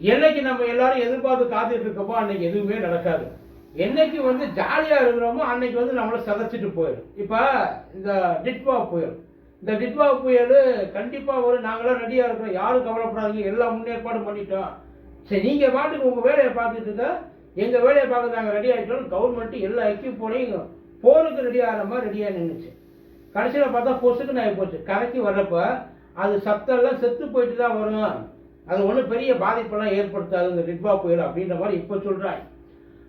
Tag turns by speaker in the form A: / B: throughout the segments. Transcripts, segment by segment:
A: என்னைக்கு நம்ம எல்லாரும் எதிர்பார்த்து காத்துட்டு இருக்கோமோ அன்னைக்கு எதுவுமே நடக்காது. என்னைக்கு வந்து ஜாலியா இருக்கிறோமோ அன்னைக்கு வந்து நம்மளை சதைச்சிட்டு போயிடும். இப்போ இந்த டிட்வா புயல். இந்த டிட்வா புயல் கண்டிப்பா ஒரு நாங்களாம் ரெடியா இருக்கிறோம். யாரும் கவலைப்படாதீங்க. எல்லாம் முன்னேற்பாடு பண்ணிட்டோம். சரி நீங்க பாட்டுக்கு உங்க வேலையை பார்த்துட்டு இருக்க எங்க வேலையை பார்க்க நாங்கள் ரெடி ஆகிட்டோம் கவர்மெண்ட் எல்லா எக்யூப்போடையும் போருக்கு ரெடி ஆகிற மாதிரி ரெடியாக நின்றுச்சு கடைசியில் பார்த்தா பொசுக்குன்னு ஆகி போச்சு. கரைக்கு வர்றப்ப அது சத்தெல்லாம் செத்து போயிட்டு தான் வரும். அது ஒன்றும் பெரிய பாதிப்பெல்லாம் ஏற்படுத்தாது இந்த டிட்வா புயல் அப்படின்ற மாதிரி இப்போ சொல்கிறாய்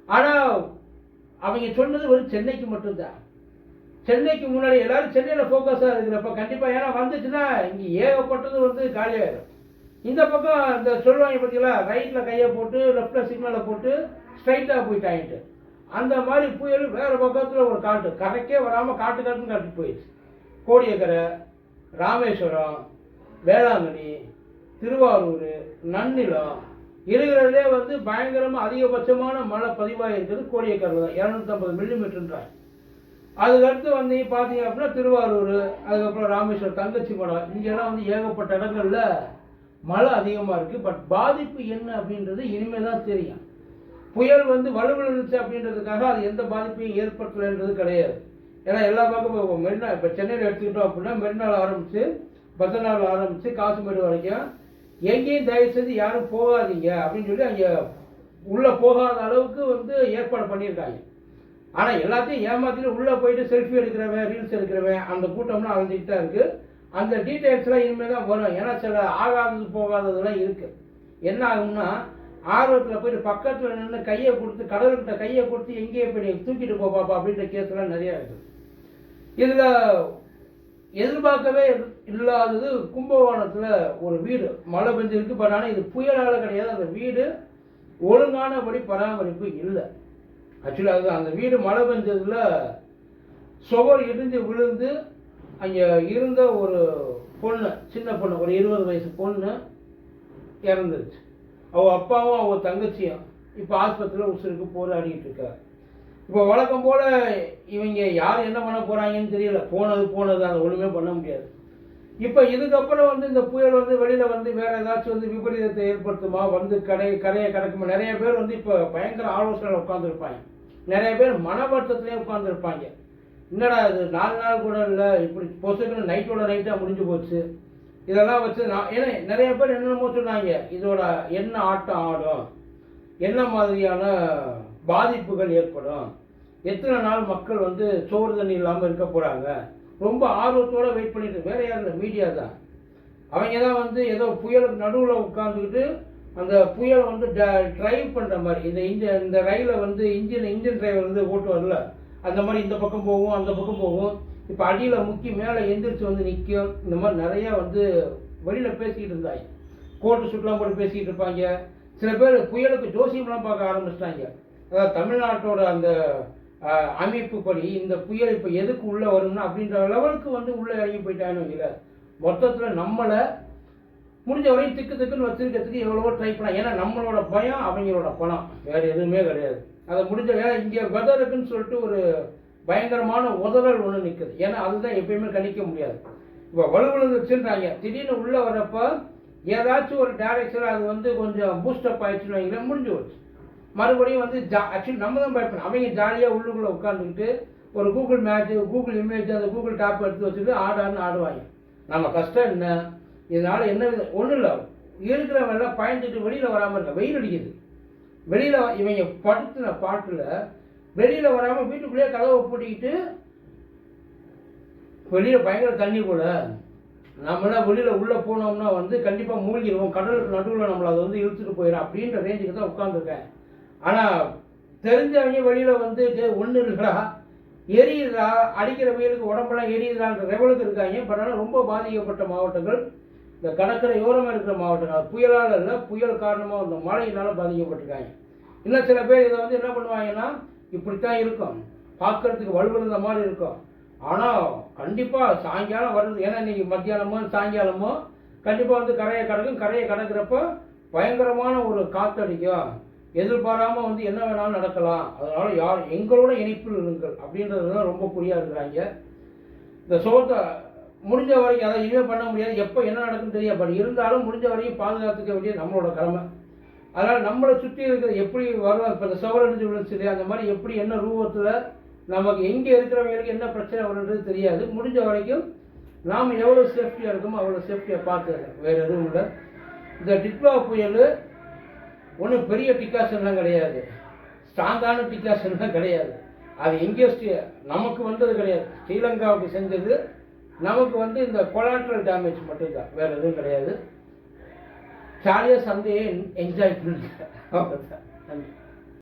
A: ஆனால் அவங்க சொன்னது வெறும் சென்னைக்கு மட்டும்தான். சென்னைக்கு முன்னாடி எல்லாரும் சென்னையில் ஃபோக்கஸாக இருக்கிறப்ப கண்டிப்பாக ஏன்னா வந்துச்சுன்னா இங்கே ஏகப்பட்டது வந்து காலியாயிடும் இந்த பக்கம் இந்த சொல்லுவாங்க பார்த்தீங்களா ரைட்டில் கையை போட்டு லெஃப்டில் சிக்னலை போட்டு ஸ்ட்ரைட்டாக போயிட்டாயிட்டு அந்த மாதிரி புயல் வேறு பக்கத்தில் ஒரு காட்டு கரைக்கே வராமல் காட்டு காட்டுன்னு காட்டு போயிடுச்சு. கோடியக்கரை ராமேஸ்வரம் வேளாங்கண்ணி திருவாரூர் நன்னிலம் இருக்கிறதுலே வந்து பயங்கரமாக அதிகபட்சமான மழை பதிவாகிருக்கிறது கோடியக்கரில் தான் இரநூத்தம்பது மில்லிமீட்டர்ன்றாங்க அதுக்கடுத்து வந்து பார்த்தீங்க அப்படின்னா திருவாரூர் அதுக்கப்புறம் ராமேஸ்வரம் தங்கச்சி மடம் இங்கெல்லாம் வந்து ஏகப்பட்ட இடங்கள்ல மழை அதிகமாக இருக்குது பட் பாதிப்பு என்ன அப்படின்றது இனிமேல் தான் தெரியும். புயல் வந்து வலுவிழந்துச்சு அப்படின்றதுக்காக அது எந்த பாதிப்பையும் ஏற்படுத்தலைன்றது கிடையாது. ஏன்னா எல்லா பக்கமும் மெரினா இப்போ சென்னையில் எடுத்துக்கிட்டோம் அப்படின்னா மெரினால் ஆரம்பித்து பத்தநாள் ஆரம்பித்து காசுமேடு வரைக்கும் எங்கேயும் தயவு செய்து யாரும் போகாதீங்க அப்படின்னு சொல்லி அங்கே உள்ளே போகாத அளவுக்கு வந்து ஏற்பாடு பண்ணியிருக்காங்க. ஆனால் எல்லாத்தையும் ஏமாத்திட்டு உள்ளே போயிட்டு செல்ஃபி எடுக்கிறவன் ரீல்ஸ் எடுக்கிறவன் அந்த கூட்டம்லாம் அலைஞ்சிக்கிட்டு தான் இருக்குது அந்த டீட்டெயில்ஸ்லாம் இனிமேல் தான் வரும். ஏன்னா சில ஆகாதது போகாததெல்லாம் இருக்குது என்ன ஆகும்னா ஆர்வத்தில் போயிட்டு பக்கத்தில் நின்று கையை கொடுத்து கடவுள்கிட்ட கையை கொடுத்து எங்கேயே போய் தூக்கிட்டு போப்பாப்பா அப்படின்ற கேஸ்லாம் நிறையா இருக்குது இதில் எதிர்பார்க்கவே இல்லாதது கும்பகோணத்தில் ஒரு வீடு. மழை பெஞ்சிருக்கு பட் ஆனால் இது புயலால் கிடையாது. அந்த வீடு ஒழுங்கானபடி பராமரிப்பு இல்லை. ஆக்சுவலாக அது அந்த வீடு மழை பெஞ்சதில் சுவர் இடிஞ்சு விழுந்து அங்கே இருந்த ஒரு பொண்ணு சின்ன பொண்ணு ஒரு இருபது வயசு பொண்ணு இறந்துருச்சு. அவள் அப்பாவும் அவள் தங்கச்சியும் இப்போ ஆஸ்பத்திரியில் உசுருக்கு போராடிட்டு இருக்காரு இப்போ வழக்கம் போல் இவங்க யார் என்ன பண்ண போகிறாங்கன்னு தெரியல. போனது போனது அதை ஒன்றுமே பண்ண முடியாது. இப்போ இதுக்கப்புறம் வந்து இந்த புயல் வந்து வெளியில் வந்து வேறு ஏதாச்சும் வந்து விபரீதத்தை ஏற்படுத்துமா? வந்து கடை கரையை கடக்குமா? நிறைய பேர் வந்து இப்போ பயங்கர ஆலோசனையில் உட்காந்துருப்பாங்க நிறைய பேர் மன வருத்தத்திலே உட்காந்துருப்பாங்க என்னடா இது? நாலு நாள் கூட இல்லை. இப்படி பொசுக்குன்னு நைட்டோட நைட்டாக முடிஞ்சு போச்சு. இதெல்லாம் வச்சு நான் ஏன்னா நிறைய பேர் என்னென்னமோ சொன்னாங்க. இதோட என்ன ஆட்டம் ஆடும்? என்ன மாதிரியான பாதிப்புகள் ஏற்படும்? எத்தனை நாள் மக்கள் வந்து சோறு தண்ணி இல்லாமல் இருக்க போகிறாங்க ரொம்ப ஆர்வத்தோட வெயிட் பண்ணிட்டு வேற யாரும் இல்லை மீடியா தான். அவங்க தான் வந்து ஏதோ புயலுக்கு நடுவில் உட்காந்துக்கிட்டு அந்த புயல் வந்து டிரைவ் பண்ணுற மாதிரி. இந்த இன்ஜின் இந்த ரயிலை வந்து இன்ஜின் இன்ஜின் டிரைவர் வந்து ஓட்டுவார்ல. அந்த மாதிரி இந்த பக்கம் போகும் அந்த பக்கம் போகும். இப்போ அடியில் முக்கி மேலே எந்திரிச்சு வந்து நிற்கும் இந்த மாதிரி நிறையா வந்து வெளியில் பேசிக்கிட்டு இருந்தாங்க. கோட்டு சுட்டுலாம் போட்டு பேசிக்கிட்டு இருப்பாங்க. சில பேர் புயலுக்கு ஜோசியம்லாம் பார்க்க ஆரம்பிச்சிட்டாங்க. அதாவது தமிழ்நாட்டோட அந்த அமைப்பு அமைப்புப்படி இந்த புயல் இப்போ எதுக்கு உள்ளே வரும்னா அப்படின்ற லெவலுக்கு வந்து உள்ளே இறங்கி போயிட்டாங்கன்னு வைக்கல மொத்தத்தில் நம்மளை முடிஞ்ச வரையும் திக்கு திக்குன்னு வச்சிருக்கிறதுக்கு எவ்வளவோ ட்ரை பண்ணலாம். ஏன்னா நம்மளோட பயம் அவங்களோட பணம் வேறு எதுவுமே கிடையாது. அதை முடிஞ்ச ஏன்னா இங்கே வெதருக்குன்னு சொல்லிட்டு ஒரு பயங்கரமான உதறல் ஒன்று நிற்குது ஏன்னா அதுதான் எப்பயுமே கணிக்க முடியாது. இப்போ வலுவிழுந்துச்சுன்றாங்க திடீர்னு உள்ளே வரப்போ ஏதாச்சும் ஒரு டைரக்ஷன் அது வந்து கொஞ்சம் பூஸ்டப் ஆயிடுச்சுன்னு வைங்களேன் முடிஞ்சு போச்சு. மறுபடியும் வந்து ஜா ஆக்சுவலி நம்ம தான் பயப்படணும். அவங்க ஜாலியாக உள்ளுக்குள்ளே உட்காந்துக்கிட்டு ஒரு கூகுள் மேட்ச் கூகுள் இமேஜ் அந்த கூகுள் டாப் எடுத்து வச்சுட்டு ஆடான்னு ஆடுவாங்க. நம்ம கஷ்டம் என்ன? இதனால் என்ன ஒன்றும் இல்லை. இருக்கிறவங்க பயந்துட்டு வெளியில் வராமல் இருக்க வெயில் அடிக்குது. வெளியில் இவங்க படுத்தின பாட்டில் வெளியில் வராமல் வீட்டுக்குள்ளேயே கதவை பூட்டிக்கிட்டு வெளியில் பயங்கர தண்ணி போல நம்மளாம் வெளியில் உள்ளே போனோம்னா வந்து கண்டிப்பாக மூழ்கிடுவோம். கடலுக்கு நடுவில் நம்மளை அதை வந்து இழுத்துட்டு போயிடும் அப்படின்ற ரேஞ்சுக்கு தான் உட்காந்துருக்கேன் ஆனால் தெரிஞ்சவங்க வெளியில் வந்து ஒன்று இருக்கிறா எரியுதா அடிக்கிற வெயிலுக்கு உடம்பெல்லாம் எரியுதான்ற லெவலுக்கு இருக்காங்க. பட் ஆனால் ரொம்ப பாதிக்கப்பட்ட மாவட்டங்கள். இந்த கடற்கரையோரமாக இருக்கிற மாவட்டங்கள். புயலால் இல்லை புயல் காரணமாக இந்த மழையினால் பாதிக்கப்பட்டிருக்காங்க. இன்னும் சில பேர் இதை வந்து என்ன பண்ணுவாங்கன்னா இப்படித்தான் இருக்கும். பார்க்கறதுக்கு வலுவிழுந்த மாதிரி இருக்கும். ஆனால் கண்டிப்பாக சாயங்காலம் வருது ஏன்னா இன்றைக்கி மத்தியானமோ சாயங்காலமோ கண்டிப்பாக வந்து கரையை கடக்கும். கரையை கடக்கிறப்போ பயங்கரமான ஒரு காத்தடிக்கும் எதிர்பாராமல் வந்து என்ன வேணாலும் நடக்கலாம். அதனால் யார் எங்களோட இணைப்பில் இருங்கள் அப்படின்றது தான் ரொம்ப புரியாக இருக்கிறாங்க இந்த சோத்தை முடிஞ்ச வரைக்கும் அதை இதுவே பண்ண முடியாது. எப்போ என்ன நடக்குன்னு தெரியாது. பட் இருந்தாலும் முடிஞ்ச வரைக்கும் பாதுகாத்துக்க வேண்டிய நம்மளோட கடமை. அதனால் நம்மளை சுற்றி இருக்கிற எப்படி வரும் இப்போ இந்த சுவரடிஞ்சு விழுந்துச்சு அந்த மாதிரி எப்படி என்ன ரூபத்தில் நமக்கு எங்கே இருக்கிறவங்களுக்கு என்ன பிரச்சனை வருன்றது தெரியாது. முடிஞ்ச வரைக்கும் நாம் எவ்வளோ சேஃப்டியாக இருக்கோமோ அவ்வளோ சேஃப்டியாக பார்த்துருக்கோம் வேறு எதுவும் இல்லை. இந்த டிட்வா புயல் ஒன்றும் பெரிய டிக்காசன்லாம் கிடையாது. ஸ்ட்ராங்கான டிக்காசன்லாம் கிடையாது. அது எங்கேயோ நமக்கு வந்தது கிடையாது. ஸ்ரீலங்காவுக்கு செஞ்சது நமக்கு வந்து இந்த கொலாட்ரல் டேமேஜ் மட்டும்தான். வேறு எதுவும் கிடையாது. ஜாலியாக சந்தையை என்ஜாய் பண்ணுங்க. அவ்வளோதான் நன்றி.